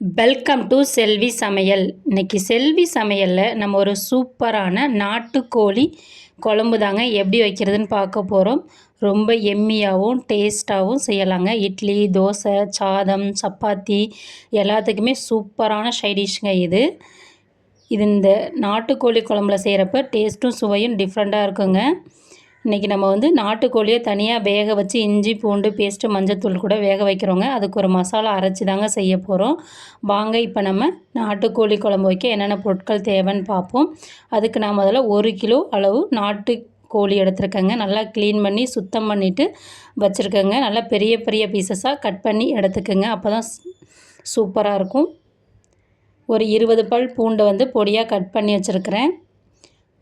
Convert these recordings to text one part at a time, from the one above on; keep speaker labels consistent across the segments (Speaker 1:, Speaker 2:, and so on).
Speaker 1: Welcome to செல்வி சமையல் இன்னைக்கு செல்வி சமையலில் நம்ம ஒரு சூப்பரான நாட்டுக்கோழி குழம்பு தாங்க எப்படி வைக்கிறதுன்னு பார்க்க போகிறோம் ரொம்ப எம்மியாகவும் டேஸ்ட்டாகவும் செய்யலாங்க. இட்லி தோசை சாதம் சப்பாத்தி எல்லாத்துக்குமே சூப்பரான சைடிஷ்ங்க இது. இது இந்த நாட்டுக்கோழி குழம்புல செய்கிறப்ப டேஸ்ட்டும் சுவையும் டிஃப்ரெண்ட்டாக இருக்குங்க. இன்றைக்கி நம்ம வந்து நாட்டுக்கோழியை தனியாக வேக வச்சு இஞ்சி பூண்டு பேஸ்ட்டு மஞ்சத்தூள் கூட வேக வைக்கிறோங்க. அதுக்கு ஒரு மசாலா அரைச்சி தாங்க செய்ய போகிறோம் வாங்க இப்போ நம்ம நாட்டுக்கோழி குழம்பு வைக்க என்னென்ன பொருட்கள் தேவைன்னு பார்ப்போம். அதுக்கு நான் முதல்ல ஒரு கிலோ அளவு நாட்டு கோழி எடுத்துருக்கேங்க. நல்லா க்ளீன் பண்ணி சுத்தம் பண்ணிவிட்டு வச்சுருக்கேங்க. நல்லா பெரிய பெரிய பீசஸாக கட் பண்ணி எடுத்துக்கோங்க. அப்போ தான் சூப்பராக இருக்கும். ஒரு இருபது பல் பூண்டை வந்து பொடியாக கட் பண்ணி வச்சுருக்கிறேன்.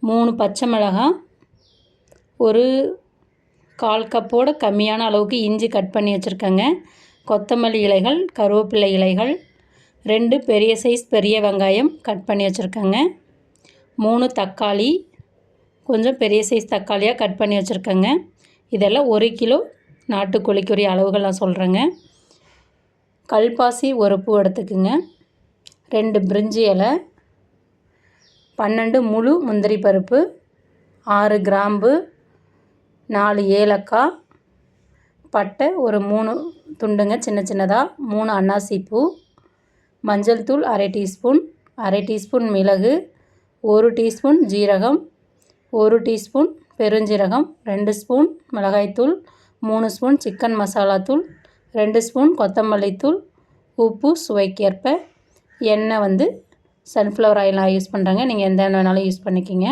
Speaker 1: மூணு பச்சை மிளகாய் ஒரு கால் கப்போட கம்மியான அளவுக்கு இஞ்சி கட் பண்ணி வச்சுருக்கேங்க. கொத்தமல்லி இலைகள் கருவேப்பிலை இலைகள் ரெண்டு பெரிய சைஸ் பெரிய வெங்காயம் கட் பண்ணி வச்சுருக்கேங்க. மூணு தக்காளி கொஞ்சம் பெரிய சைஸ் தக்காளியாக கட் பண்ணி வச்சுருக்கேங்க. இதெல்லாம் ஒரு கிலோ நாட்டுக்கோழிக்குரிய அளவுகள் நான் சொல்கிறேங்க கல்பாசி ஒரு பூ எடுத்துக்குங்க. ரெண்டு பிரிஞ்சி இலை பன்னெண்டு முழு முந்திரி பருப்பு ஆறு கிராம்பு நாலு ஏலக்காய் பட்டை ஒரு மூணு துண்டுங்க சின்ன சின்னதாக மூணு அன்னாசி பூ மஞ்சள் தூள் அரை டீஸ்பூன் அரை டீஸ்பூன் மிளகு ஒரு டீஸ்பூன் ஜீரகம் ஒரு டீஸ்பூன் பெருஞ்சீரகம் ரெண்டு ஸ்பூன் மிளகாய்த்தூள் மூணு ஸ்பூன் சிக்கன் மசாலா தூள் ரெண்டு ஸ்பூன் கொத்தமல்லி தூள் உப்பு சுவைக்கேற்ப. எண்ணெய் வந்து சன்ஃப்ளவர் ஆயில் நான் யூஸ் பண்ணுறேங்க நீங்கள் எந்த எண்ணெய் வேணாலும் யூஸ் பண்ணிக்கிங்க.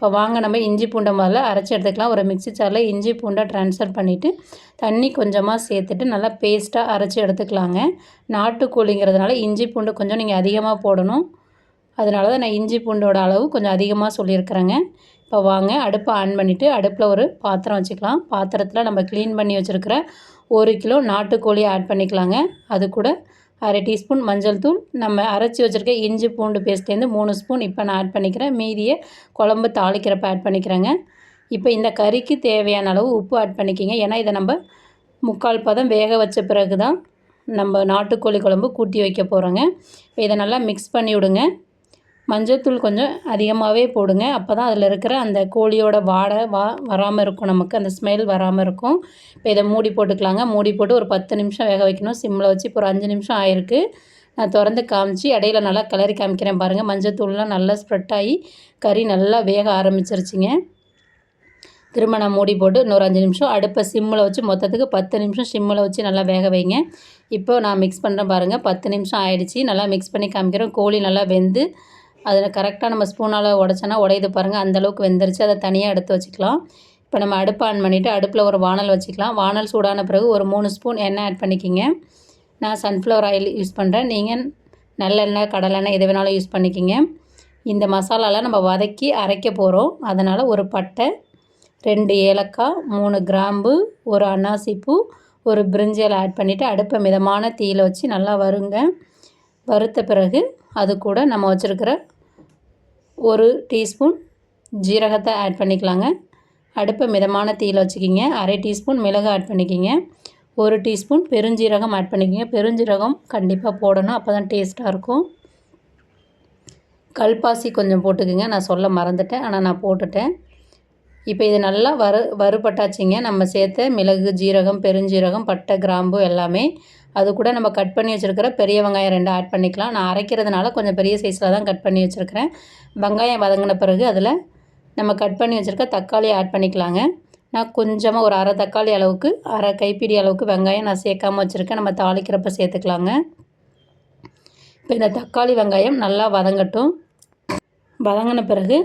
Speaker 1: இப்போ வாங்க நம்ம இஞ்சி பூண்டை முதல்ல அரைச்சி எடுத்துக்கலாம். ஒரு மிக்சி சாரில் இஞ்சி பூண்டை ட்ரான்ஸ்ஃபர் பண்ணிவிட்டு தண்ணி கொஞ்சமாக சேர்த்துட்டு நல்லா பேஸ்ட்டாக அரைச்சி எடுத்துக்கலாங்க. நாட்டுக்கோழிங்கிறதுனால இஞ்சி பூண்டு கொஞ்சம் நீங்கள் அதிகமாக போடணும். அதனால தான் நான் இஞ்சி பூண்டோட அளவு கொஞ்சம் அதிகமாக சொல்லியிருக்கிறேங்க. இப்போ வாங்க அடுப்பை ஆன் பண்ணிவிட்டு அடுப்பில் ஒரு பாத்திரம் வச்சுக்கலாம். பாத்திரத்தில் நம்ம க்ளீன் பண்ணி வச்சுருக்கிற ஒரு கிலோ நாட்டுக்கோழி ஆட் பண்ணிக்கலாங்க. அது கூட அரை டீஸ்பூன் மஞ்சள் தூள். நம்ம அரைச்சி வச்சுருக்க இஞ்சி பூண்டு பேஸ்ட்லேருந்து மூணு ஸ்பூன் இப்போ நான் ஆட் பண்ணிக்கிறேன். மீதியை குழம்பு தாளிக்கிறப்ப ஆட் பண்ணிக்கிறேங்க. இப்போ இந்த கறிக்கு தேவையான அளவு உப்பு ஆட் பண்ணிக்கிங்க. ஏன்னா இதை நம்ம முக்கால் பதம் வேக வச்ச பிறகு தான் நம்ம நாட்டுக்கோழி குழம்பு கூட்டி வைக்க போகிறோங்க இதை நல்லா மிக்ஸ் பண்ணி விடுங்க. மஞ்சத்தூள் கொஞ்சம் அதிகமாகவே போடுங்க. அப்போ தான் அதில் இருக்கிற அந்த கோழியோட வாடை வா வராமல் இருக்கும் நமக்கு. அந்த ஸ்மெல் வராமல் இருக்கும். இப்போ இதை மூடி போட்டுக்கலாங்க. மூடி போட்டு ஒரு பத்து நிமிஷம் வேக வைக்கணும். சிம்மில் வச்சு இப்போ ஒரு அஞ்சு நிமிஷம் ஆயிருக்கு. நான் திறந்து காமிச்சு இடையில நல்லா கிளறி காமிக்கிறேன் பாருங்கள் மஞ்சத்தூள்லாம் நல்லா ஸ்ப்ரெட் ஆகி கறி நல்லா வேக ஆரம்பிச்சிருச்சிங்க. திரும்ப நான் மூடி போட்டு இன்னொரு அஞ்சு நிமிஷம். அடுப்பை சிம்மில் வச்சு மொத்தத்துக்கு பத்து நிமிஷம் சிம்மில் வச்சு நல்லா வேக வைங்க. இப்போ நான் மிக்ஸ் பண்ணுறேன் பாருங்கள் பத்து நிமிஷம் ஆயிடுச்சு. நல்லா மிக்ஸ் பண்ணி காமிக்கிறேன். கோழி நல்லா வெந்து அதில் கரெக்டாக நம்ம ஸ்பூனால் உடச்சோன்னா உடையுது பாருங்கள் அந்தளவுக்கு வெந்துருச்சு. அதை தனியாக எடுத்து வச்சுக்கலாம். இப்போ நம்ம அடுப்பு ஆன் பண்ணிவிட்டு அடுப்பில் ஒரு வானல் வச்சுக்கலாம். வானல் சூடான பிறகு ஒரு மூணு ஸ்பூன் எண்ணெய் ஆட் பண்ணிக்கிங்க. நான் சன்ஃப்ளவர் ஆயில் யூஸ் பண்ணுறேன் நீங்கள் நல்லெண்ணெய் கடலெண்ணெய் எது வேணாலும் யூஸ் பண்ணிக்கிங்க. இந்த மசாலாலாம் நம்ம வதக்கி அரைக்க போகிறோம் அதனால் ஒரு பட்டை ரெண்டு ஏலக்காய் மூணு கிராம்பு ஒரு அன்னாசிப்பூ ஒரு பிரிஞ்சியல் ஆட் பண்ணிவிட்டு அடுப்பை மிதமான தீயில் வச்சு நல்லா வருங்க. வறுத்த பிறகு அது கூட நம்ம வச்சுருக்கிற ஒரு டீஸ்பூன் ஜீரகத்தை ஆட் பண்ணிக்கலாங்க. அடுப்பை மிதமான தீயில் வச்சுக்கிங்க. அரை டீஸ்பூன் மிளகு ஆட் பண்ணிக்கிங்க. ஒரு டீஸ்பூன் பெருஞ்சீரகம் ஆட் பண்ணிக்கிங்க. பெருஞ்சீரகம் கண்டிப்பாக போடணும். அப்போ தான் டேஸ்ட்டாக இருக்கும். கல்பாசி கொஞ்சம் போட்டுக்குங்க. நான் சொல்ல மறந்துட்டேன். ஆனால் நான் போட்டுட்டேன். இப்போ இது நல்லா வறு வறுபட்டாச்சிங்க. நம்ம சேர்த்த மிளகு ஜீரகம் பெருஞ்சீரகம் பட்டை கிராம்பு எல்லாமே அது கூட நம்ம கட் பண்ணி வச்சுருக்கிற பெரிய வெங்காயம் ரெண்டு ஆட் பண்ணிக்கலாம். நான் அரைக்கிறதுனால கொஞ்சம் பெரிய சைஸில் தான் கட் பண்ணி வச்சுருக்கிறேன். வெங்காயம் வதங்கின பிறகு அதில் நம்ம கட் பண்ணி வச்சுருக்க தக்காளி ஆட் பண்ணிக்கலாங்க. நான் கொஞ்சமாக ஒரு அரை தக்காளி அளவுக்கு அரை கைப்பிடி அளவுக்கு வெங்காயம் நான் சேர்க்காமல் வச்சுருக்கேன். நம்ம தாளிக்கிறப்ப சேர்த்துக்கலாங்க. இப்போ இந்த தக்காளி வெங்காயம் நல்லா வதங்கட்டும். வதங்கின பிறகு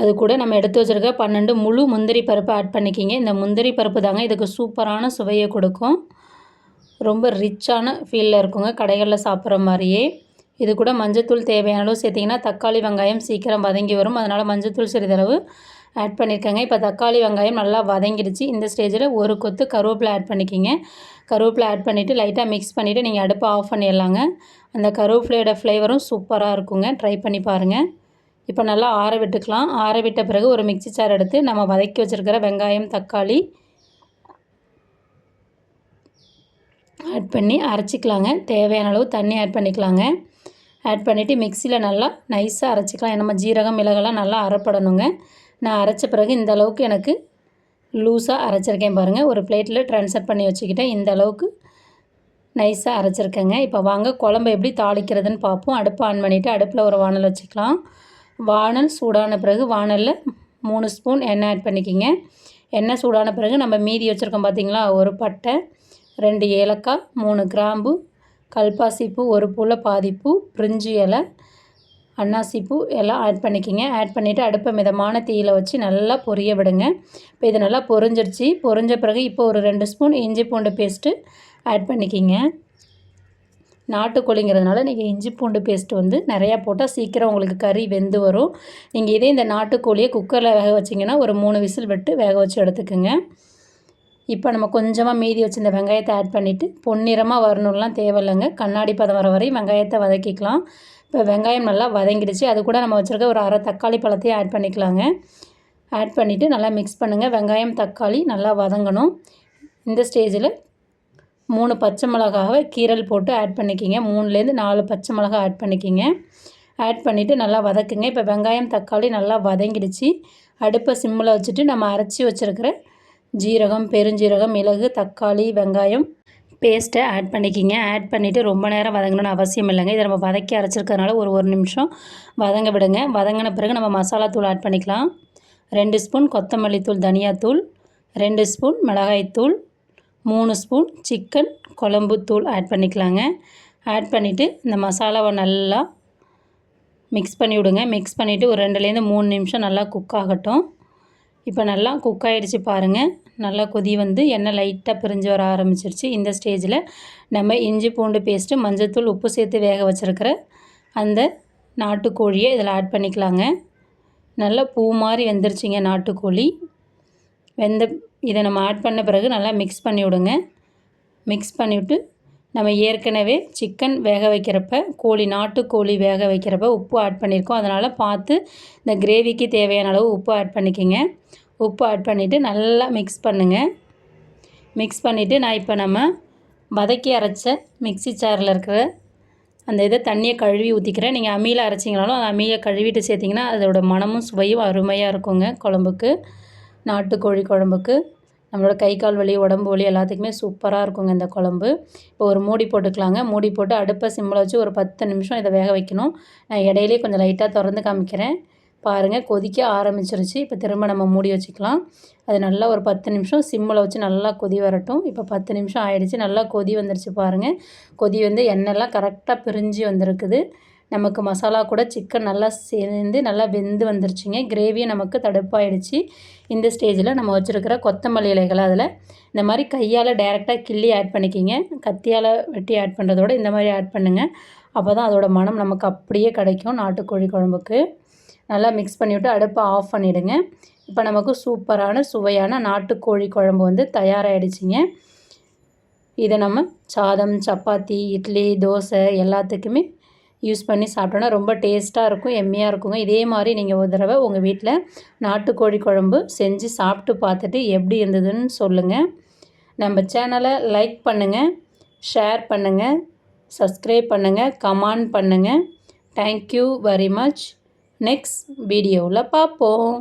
Speaker 1: அது கூட நம்ம எடுத்து வச்சுருக்க பன்னெண்டு முழு முந்திரி பருப்பு ஆட் பண்ணிக்கிங்க. இந்த முந்திரி பருப்பு தாங்க இதுக்கு சூப்பரான சுவையை கொடுக்கும். ரொம்ப ரிச்சான ஃபீலில் இருக்குங்க. கடைகளில் சாப்பிட்ற மாதிரியே. இது கூட மஞ்சத்தூள் தேவையான அளவு சேர்த்திங்கன்னா தக்காளி வெங்காயம் சீக்கிரம் வதங்கி வரும். அதனால் மஞ்சத்தூள் சிறிதளவு ஆட் பண்ணியிருக்கேங்க இப்போ தக்காளி வெங்காயம் நல்லா வதங்கிடுச்சு. இந்த ஸ்டேஜில் ஒரு கொத்து கருவேப்பிலை ஆட் பண்ணிக்கிங்க. கருவேப்பிலை ஆட் பண்ணிவிட்டு லைட்டாக மிக்ஸ் பண்ணிவிட்டு நீங்கள் அடுப்பை ஆஃப் பண்ணிடலாங்க. அந்த கருவேப்பிலையோட ஃப்ளேவரும் சூப்பராக இருக்குங்க. ட்ரை பண்ணி பாருங்கள் இப்போ நல்லா ஆற விட்டுக்கலாம். ஆற விட்ட பிறகு ஒரு மிக்சி சார் எடுத்து நம்ம வதக்கி வச்சுருக்கிற வெங்காயம் தக்காளி ஆட் பண்ணி அரைச்சிக்கலாங்க. தேவையான அளவு தண்ணி ஆட் பண்ணிக்கலாங்க. ஆட் பண்ணிவிட்டு மிக்சியில் நல்லா நைஸாக அரைச்சிக்கலாம். நம்ம ஜீரகம் மிளகெல்லாம் நல்லா அரைப்படணுங்க. நான் அரைச்ச பிறகு இந்த அளவுக்கு எனக்கு லூஸாக அரைச்சிருக்கேன் பாருங்கள் ஒரு பிளேட்டில் ட்ரான்ஸ்ஃபர் பண்ணி வச்சுக்கிட்டேன். இந்த அளவுக்கு நைஸாக அரைச்சிருக்கேங்க. இப்போ வாங்க குழம்பு எப்படி தாளிக்கிறதுன்னு பார்ப்போம். அடுப்பு ஆன் பண்ணிவிட்டு அடுப்பில் ஒரு வானல் வச்சுக்கலாம். வானல் சூடான பிறகு வானலில் மூணு ஸ்பூன் எண்ணெய் ஆட் பண்ணிக்கிங்க. எண்ணெய் சூடான பிறகு நம்ம மீதி வச்சுருக்கோம் பார்த்திங்களா ஒரு பட்டை ரெண்டு ஏலக்காய் மூணு கிராம்பு கல்பாசிப்பூ ஒரு பூவில் பாதிப்பூ பிரிஞ்சு இலை அன்னாசிப்பூ எல்லாம் ஆட் பண்ணிக்கிங்க. ஆட் பண்ணிவிட்டு அடுப்பை மிதமான தீயில் வச்சு நல்லா பொரிய விடுங்க. இப்போ இது நல்லா பொரிஞ்சிருச்சு. பொரிஞ்ச பிறகு இப்போ ஒரு ரெண்டு ஸ்பூன் இஞ்சி பூண்டு பேஸ்ட்டு ஆட் பண்ணிக்கிங்க. நாட்டுக்கோழிங்கிறதுனால நீங்கள் இஞ்சி பூண்டு பேஸ்ட்டு வந்து நிறையா போட்டால் சீக்கிரம் உங்களுக்கு கறி வெந்து வரும். நீங்கள் இதே இந்த நாட்டுக்கோழியை குக்கரில் வேக வச்சிங்கன்னா ஒரு மூணு விசில் விட்டு வேக வச்சு எடுத்துக்கோங்க. இப்போ நம்ம கொஞ்சமாக மீதி வச்சுருந்த வெங்காயத்தை ஆட் பண்ணிவிட்டு பொன்னிறமாக வரணும்லாம் தேவையில்லைங்க. கண்ணாடி பதம் வர வரையும் வெங்காயத்தை வதக்கிக்கலாம். இப்போ வெங்காயம் நல்லா வதங்கிடுச்சு. அது கூட நம்ம வச்சுருக்க ஒரு அரை தக்காளி பழத்தையும் ஆட் பண்ணிக்கலாங்க. ஆட் பண்ணிவிட்டு நல்லா மிக்ஸ் பண்ணுங்கள் வெங்காயம் தக்காளி நல்லா வதங்கணும். இந்த ஸ்டேஜில் மூணு பச்சை மிளகாவை கீரல் போட்டு ஆட் பண்ணிக்கிங்க. மூணுலேருந்து நாலு பச்சை மிளகா ஆட் பண்ணிக்கிங்க. ஆட் பண்ணிவிட்டு நல்லா வதக்குங்க. இப்போ வெங்காயம் தக்காளி நல்லா வதங்கிடுச்சு. அடுப்பை சிம்மில் வச்சுட்டு நம்ம அரைச்சி வச்சுருக்கிற ஜீரகம் பெருஞ்சீரகம் மிளகு தக்காளி வெங்காயம். பேஸ்ட்டை ஆட் பண்ணிக்கிங்க. ஆட் பண்ணிவிட்டு ரொம்ப நேரம் வதங்கணும்னு அவசியம் இல்லைங்க. இதை நம்ம வதக்கி அரைச்சிருக்கிறதுனால ஒரு ஒரு நிமிஷம் வதங்க விடுங்க. வதங்கின பிறகு நம்ம மசாலா தூள் ஆட் பண்ணிக்கலாம். ரெண்டு ஸ்பூன் கொத்தமல்லி தூள் தனியாத்தூள் ரெண்டு ஸ்பூன் மிளகாய்த்தூள் மூணு ஸ்பூன் சிக்கன் குழம்பு தூள் ஆட் பண்ணிக்கலாங்க. ஆட் பண்ணிவிட்டு இந்த மசாலாவை நல்லா மிக்ஸ் பண்ணி விடுங்க. மிக்ஸ் பண்ணிவிட்டு ஒரு ரெண்டுலேருந்து மூணு நிமிஷம் நல்லா குக் ஆகட்டும். இப்போ நல்லா குக் ஆகிடுச்சு பாருங்கள் நல்லா கொதி வந்து எண்ணெய் லைட்டாக பிரிஞ்சு வர ஆரம்பிச்சிருச்சு. இந்த ஸ்டேஜில் நம்ம இஞ்சி பூண்டு பேஸ்ட்டு மஞ்சத்தூள் உப்பு சேர்த்து வேக வச்சுருக்கிற அந்த நாட்டுக்கோழியை இதில் ஆட் பண்ணிக்கலாங்க. நல்லா பூ மாதிரி வெந்துருச்சுங்க நாட்டுக்கோழி. வெந்த இதை நம்ம ஆட் பண்ண பிறகு நல்லா மிக்ஸ் பண்ணி விடுங்க. மிக்ஸ் பண்ணிவிட்டு நம்ம ஏற்கனவே சிக்கன் வேக வைக்கிறப்ப கோழி நாட்டுக்கோழி வேக வைக்கிறப்ப உப்பு ஆட் பண்ணியிருக்கோம். அதனால் பார்த்து இந்த கிரேவிக்கு தேவையான அளவு உப்பு ஆட் பண்ணிக்கோங்க. உப்பு ஆட் பண்ணிவிட்டு நல்லா மிக்ஸ் பண்ணுங்கள் மிக்ஸ் பண்ணிவிட்டு நான் இப்போ நம்ம வதக்கி அரைச்ச மிக்சி சாரில் இருக்கிற அந்த இதை தண்ணியை கழுவி ஊற்றிக்கிறேன் நீங்கள் அம்மியில் அரைச்சிங்கனாலும் அந்த அம்மியை கழுவிட்டு சேர்த்திங்கன்னா அதோட மனமும் சுவையும் அருமையாக இருக்குங்க குழம்புக்கு நாட்டுக்கோழி குழம்புக்கு. நம்மளோட கை கால் வலி உடம்பு வலி எல்லாத்துக்குமே சூப்பராக இருக்குங்க இந்த குழம்பு. இப்போ ஒரு மூடி போட்டுக்கலாங்க. மூடி போட்டு அடுப்பை சிம்மில் வச்சு ஒரு பத்து நிமிஷம் இதை வேக வைக்கணும். நான் இடையிலே கொஞ்சம் லைட்டாக திறந்து காமிக்கிறேன். பாருங்கள் கொதிக்க ஆரம்பிச்சிருச்சு. இப்போ திரும்ப நம்ம மூடி வச்சுக்கலாம். அது நல்லா ஒரு பத்து நிமிஷம் சிம்மில் வச்சு நல்லா கொதி வரட்டும். இப்போ பத்து நிமிஷம் ஆயிடுச்சு. நல்லா கொதி வந்துருச்சு பாருங்கள் கொதி வந்து எண்ணெய்லாம் கரெக்டாக பிரிஞ்சு வந்திருக்குது. நமக்கு மசாலா கூட சிக்கன் நல்லா சேர்ந்து நல்லா வெந்து வந்துருச்சுங்க. கிரேவியும் நமக்கு தடுப்பாயிடுச்சு. இந்த ஸ்டேஜில் நம்ம வச்சுருக்கிற கொத்தமல்லி இலைகளை அதில் இந்த மாதிரி கையால் டைரெக்டாக கிள்ளி ஆட் பண்ணிக்கிங்க. கத்தியால் வெட்டி ஆட் பண்ணுறதோட இந்த மாதிரி ஆட் பண்ணுங்கள் அப்போ தான் அதோட மனம் நமக்கு அப்படியே கிடைக்கும் நாட்டுக்கோழி குழம்புக்கு. நல்லா மிக்ஸ் பண்ணிவிட்டு அடுப்பை ஆஃப் பண்ணிவிடுங்க இப்போ நமக்கு சூப்பரான சுவையான நாட்டுக்கோழி குழம்பு வந்து தயாராகிடுச்சிங்க இதை நம்ம சாதம் சப்பாத்தி இட்லி தோசை எல்லாத்துக்குமே யூஸ் பண்ணி சாப்பிட்டோன்னா ரொம்ப டேஸ்ட்டாக இருக்கும் எம்மையாக இருக்குங்க. இதே மாதிரி நீங்கள் ஒரு தடவை உங்கள் வீட்டில் நாட்டுக்கோழி குழம்பு செஞ்சு சாப்பிட்டு பார்த்துட்டு எப்படி இருந்ததுன்னு சொல்லுங்கள் நம்ம சேனலை லைக் பண்ணுங்கள் ஷேர் பண்ணுங்கள் சப்ஸ்கிரைப் பண்ணுங்கள் கமெண்ட் பண்ணுங்கள் தேங்க்யூ வெரி மச் நெக்ஸ்ட் வீடியோவில் பார்ப்போம்.